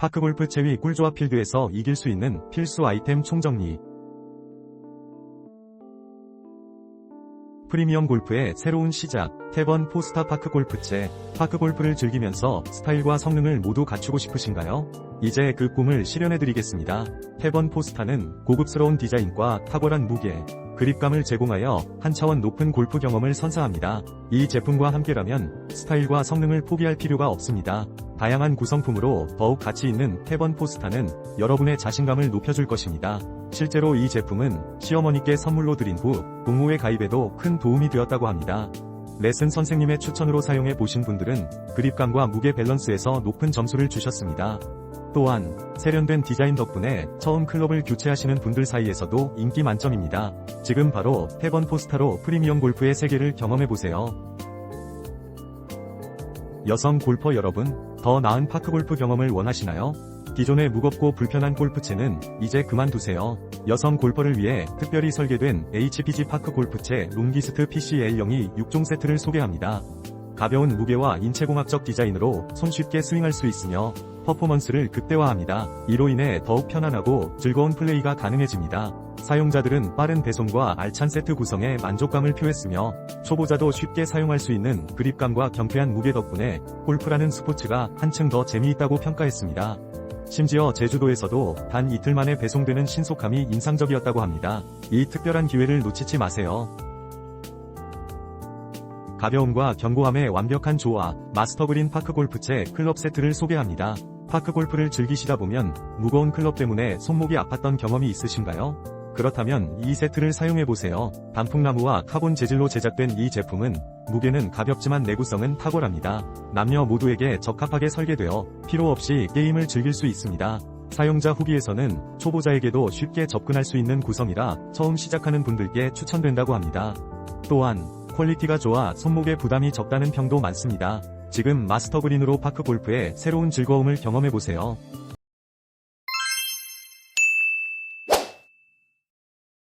파크골프 체위 꿀조합 필드에서 이길 수 있는 필수 아이템 총정리. 프리미엄 골프의 새로운 시작, 태번 포스타 파크 골프채, 파크 골프를 즐기면서 스타일과 성능을 모두 갖추고 싶으신가요? 이제 그 꿈을 실현해드리겠습니다. 태번 포스타는 고급스러운 디자인과 탁월한 무게, 그립감을 제공하여 한 차원 높은 골프 경험을 선사합니다. 이 제품과 함께라면 스타일과 성능을 포기할 필요가 없습니다. 다양한 구성품으로 더욱 가치 있는 태번 포스타는 여러분의 자신감을 높여줄 것입니다. 실제로 이 제품은 시어머니께 선물로 드린 후 동호회 가입에도 큰 도움이 되었다고 합니다. 레슨 선생님의 추천으로 사용해 보신 분들은 그립감과 무게 밸런스에서 높은 점수를 주셨습니다. 또한 세련된 디자인 덕분에 처음 클럽을 교체하시는 분들 사이에서도 인기 만점입니다. 지금 바로 태번 포스타로 프리미엄 골프의 세계를 경험해보세요. 여성 골퍼 여러분, 더 나은 파크 골프 경험을 원하시나요? 기존의 무겁고 불편한 골프채는 이제 그만두세요. 여성 골퍼를 위해 특별히 설계된 HPG 파크 골프채 롱기스트 PCL02 6종 세트를 소개합니다. 가벼운 무게와 인체공학적 디자인으로 손쉽게 스윙할 수 있으며 퍼포먼스를 극대화합니다. 이로 인해 더욱 편안하고 즐거운 플레이가 가능해집니다. 사용자들은 빠른 배송과 알찬 세트 구성에 만족감을 표했으며 초보자도 쉽게 사용할 수 있는 그립감과 경쾌한 무게 덕분에 골프라는 스포츠가 한층 더 재미있다고 평가했습니다. 심지어 제주도에서도 단 이틀 만에 배송되는 신속함이 인상적이었다고 합니다. 이 특별한 기회를 놓치지 마세요. 가벼움과 견고함의 완벽한 조화, 마스터그린 파크 골프채 클럽 세트를 소개합니다. 파크 골프를 즐기시다 보면 무거운 클럽 때문에 손목이 아팠던 경험이 있으신가요? 그렇다면 이 세트를 사용해보세요. 단풍나무와 카본 재질로 제작된 이 제품은 무게는 가볍지만 내구성은 탁월합니다. 남녀 모두에게 적합하게 설계되어 필요 없이 게임을 즐길 수 있습니다. 사용자 후기에서는 초보자에게도 쉽게 접근할 수 있는 구성이라 처음 시작하는 분들께 추천된다고 합니다. 또한 퀄리티가 좋아 손목에 부담이 적다는 평도 많습니다. 지금 마스터그린으로 파크 골프의 새로운 즐거움을 경험해보세요.